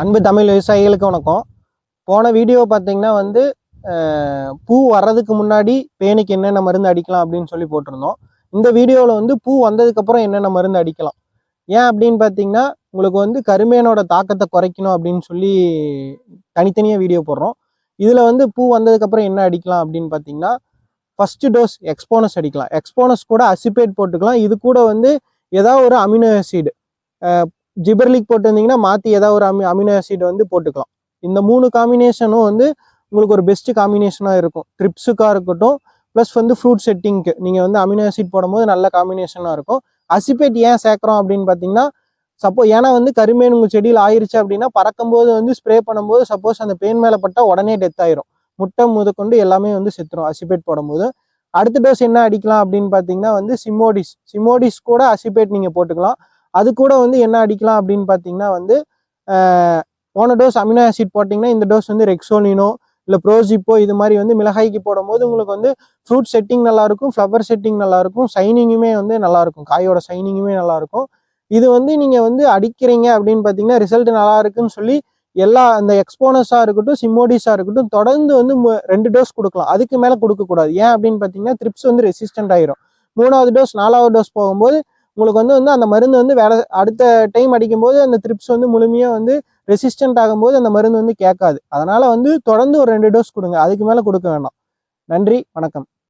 அன்பு தமிழ் விவசாயிகளுக்கு வணக்கம். போன வீடியோ பார்த்தீங்கன்னா வந்து பூ வர்றதுக்கு முன்னாடி பேனுக்கு என்னென்ன மருந்து அடிக்கலாம் அப்படின்னு சொல்லி போட்டிருந்தோம். இந்த வீடியோவில் வந்து பூ வந்ததுக்கப்புறம் என்னென்ன மருந்து அடிக்கலாம்? ஏன் அப்படின்னு பார்த்தீங்கன்னா உங்களுக்கு வந்து கருமேனோட தாக்கத்தை குறைக்கணும் அப்படின்னு சொல்லி தனித்தனியாக வீடியோ போடுறோம். இதில் வந்து பூ வந்ததுக்கப்புறம் என்ன அடிக்கலாம் அப்படின்னு பார்த்தீங்கன்னா ஃபஸ்ட்டு டோஸ் எக்ஸ்போனஸ் அடிக்கலாம். எக்ஸ்போனஸ் கூட அசிபேட் போட்டுக்கலாம். இது கூட வந்து ஏதாவது ஒரு அமினோ ஆசிட் ஜிபர்லிக் போட்டிருந்தீங்கன்னா மாற்றி ஏதாவது ஒரு அமி அமினோ ஆசிட் வந்து போட்டுக்கலாம். இந்த மூணு காம்பினேஷனும் வந்து உங்களுக்கு ஒரு பெஸ்ட் காம்பினேஷனாக இருக்கும். ட்ரிப்ஸுக்காக இருக்கட்டும் ப்ளஸ் வந்து ஃப்ரூட் செட்டிங்க்கு நீங்கள் வந்து அமினோ ஆசிட் போடும்போது நல்ல காம்பினேஷனாக இருக்கும். அசிபேட் ஏன் சேர்க்குறோம் அப்படின்னு பார்த்தீங்கன்னா சப்போ ஏன்னா வந்து கருமேன் உங்கள் செடியில் ஆயிடுச்சு அப்படின்னா பறக்கும்போது வந்து ஸ்ப்ரே பண்ணும்போது சப்போஸ் அந்த பெயின் மேலே பட்டால் உடனே டெத் ஆயிரும். முட்டை முதற்கொண்டு எல்லாமே வந்து செத்துரும் அசிபேட் போடும்போது. அடுத்த டோஸ் என்ன அடிக்கலாம் அப்படின்னு பார்த்தீங்கன்னா வந்து சிமோடிஸ் சிமோடிஸ் கூட அசிபேட் நீங்கள் போட்டுக்கலாம். அது கூட வந்து என்ன அடிக்கலாம் அப்படின்னு பார்த்தீங்கன்னா வந்து போன டோஸ் அமினோ ஆசிட் போட்டிங்கன்னா இந்த டோஸ் வந்து ரெக்ஸோலினோ இல்லை ப்ரோசிப்போ இது மாதிரி வந்து மிளகாய்க்கு போடும்போது உங்களுக்கு வந்து ஃப்ரூட் செட்டிங் நல்லாயிருக்கும் ஃப்ளவர் செட்டிங் நல்லாயிருக்கும் சைனிங்குமே வந்து நல்லாயிருக்கும் காயோட சைனிங்குமே நல்லாயிருக்கும். இது வந்து நீங்கள் வந்து அடிக்கிறீங்க அப்படின்னு பார்த்தீங்கன்னா ரிசல்ட் நல்லா இருக்குன்னு சொல்லி எல்லா அந்த எக்ஸ்போனஸாக இருக்கட்டும் சிம்மோடிஸாக இருக்கட்டும் தொடர்ந்து வந்து ரெண்டு டோஸ் கொடுக்கலாம். அதுக்கு மேலே கொடுக்கக்கூடாது. ஏன் அப்படின்னு பார்த்தீங்கன்னா த்ரிப்ஸ் வந்து ரெசிஸ்டன்ட் ஆயிரும். மூணாவது டோஸ் நாலாவது டோஸ் போகும்போது உங்களுக்கு வந்து வந்து அந்த மருந்து வந்து வேலை அடுத்த டைம் அடிக்கும்போது அந்த த்ரிப்ஸ் வந்து முழுமையாக வந்து ரெசிஸ்டன்ட் ஆகும்போது அந்த மருந்து வந்து கேட்காது. அதனால் வந்து தொடர்ந்து ஒரு ரெண்டு டோஸ் கொடுங்க. அதுக்கு மேலே கொடுக்க வேண்டாம் நன்றி வணக்கம்.